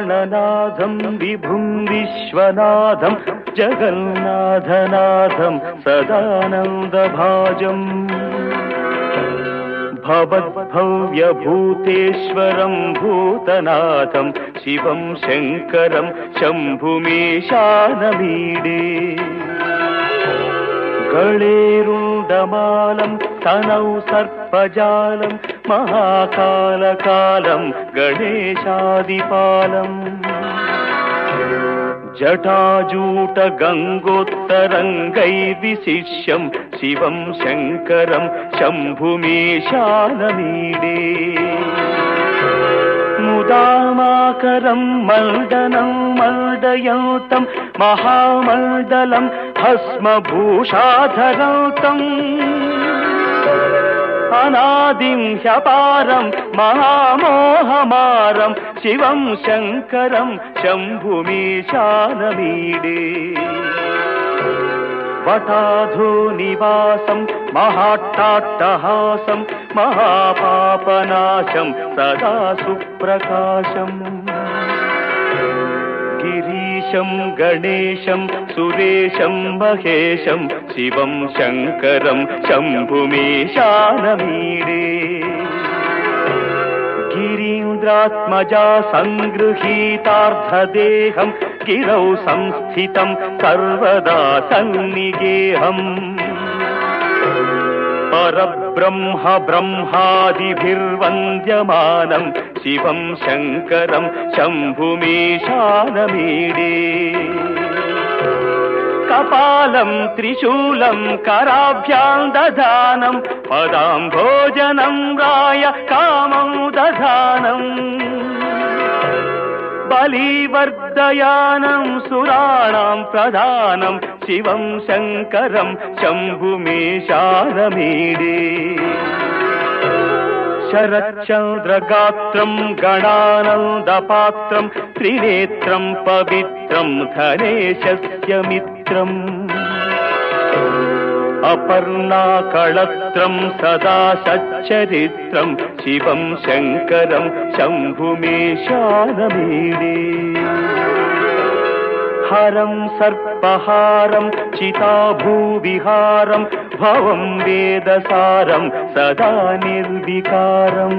ప్రాణనాథం విభుం విశ్వనాథం జగన్నాథనాథం సదానందభాజం భవద్భవ్యభూతేశ్వరం భూతనాథం శివం శంకరం శంభుమేశానమీడే గళేరుండమాలం తనౌ సర్పజాలం మహాకాలకాలం గణేశాదిపాలం. జటాజూట గంగోత్తరంగై విశిష్యం శివం శంకరం శంభుమేశానమీడే. ముదామాకరం మల్దనం మల్దయంతం మహామల్దలం భస్మభూషాధరంతం. అనాదిం శపారం మహామోహమారం శివం శంకరం శంభుమీశానమీడే. వటాధో నివాసం మహాట్టాట్టహాసం మహాపాపనాశం సదా సుప్రకాశం గిరీశం గణేశం సురేశం మహేశం శివం శంకరం శంభుమేశానమీడే గిరీంద్రాత్మజా సంగృహీతార్థదేహం గిరౌ సంస్థితం సర్వదా సన్నిగేహం. పరబ్రహ్మ బ్రహ్మాదిభిర్వంద్యమానం శివం శంకరం శంభుమీశానమీడే. కపాలం త్రిశూలం కరాభ్యాం దధానం పదాం భోజనం రాయ కామం దధానం. బలివర్ధయానం సురాణం ప్రధానం శివం శంకరం శంభుమేశానమీడే. శరచంద్రగాత్రం గణానందపాత్రం త్రినేత్రం పవిత్రం ధనేశస్య మిత్రం అపర్ణాకళత్రం సదా సచ్చరిత్రం శివం శంకరం శంభుమేశానమీడే హరం సర్పహారం చితాభూవిహారం భవం వేదసారం సదా నిర్వికారం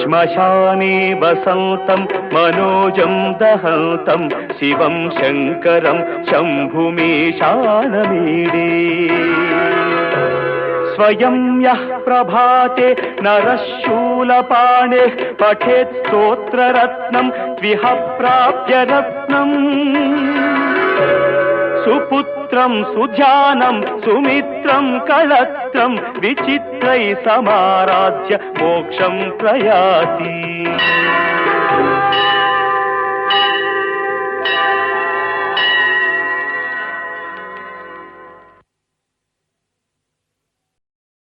శ్మశానే వసంతం మనోజం దహంతం శివం శంకరం శంభుమేశానమీడే స్వయం యః ప్రభాతే నరశూలపాణే పఠేత్ స్తోత్రరత్నం ద్విహ ప్రాప్య రత్నం సుపుత్రం సుధ్యానం సుమిత్రం కళత్రం విచిత్రై సమారాధ్య మోక్షం ప్రయాతి.